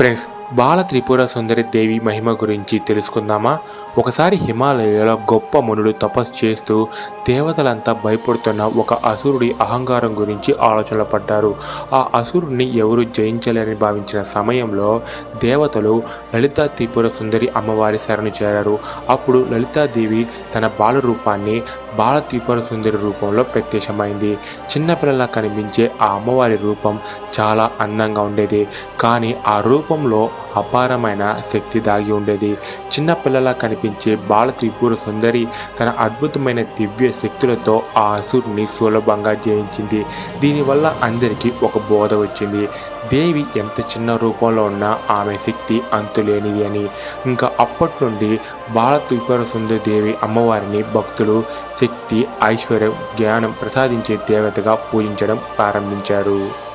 Friends బాల త్రిపుర సుందరి దేవి మహిమ గురించి తెలుసుకుందామా? ఒకసారి హిమాలయాల గొప్ప మునుడు తపస్సు చేస్తూ దేవతలంతా భయపడుతున్న ఒక అసురుడి అహంకారం గురించి ఆలోచనలు పడ్డారు. ఆ అసురుడిని ఎవరు జయించలేరని భావించిన సమయంలో దేవతలు లలితా త్రిపుర సుందరి అమ్మవారి శరణు చేరారు. అప్పుడు లలితాదేవి తన బాల రూపాన్ని బాల త్రిపుర సుందరి రూపంలో ప్రత్యక్షమైంది. చిన్నపిల్లలా కనిపించే ఆ అమ్మవారి రూపం చాలా అందంగా ఉండేది. కానీ ఆ రూపంలో అపారమైన శక్తి దాగి ఉండేది. చిన్నపిల్లలా కనిపించే బాల త్రిపుర సుందరి తన అద్భుతమైన దివ్య శక్తులతో ఆ అసురుని సులభంగా జయించింది. దీనివల్ల అందరికీ ఒక బోధ వచ్చింది. దేవి ఎంత చిన్న రూపంలో ఉన్నా ఆమె శక్తి అంతులేనిది అని. ఇంకా అప్పటి నుండి బాల త్రిపుర సుందరి దేవి అమ్మవారిని భక్తులు శక్తి ఐశ్వర్యం జ్ఞానం ప్రసాదించే దేవతగా పూజించడం ప్రారంభించారు.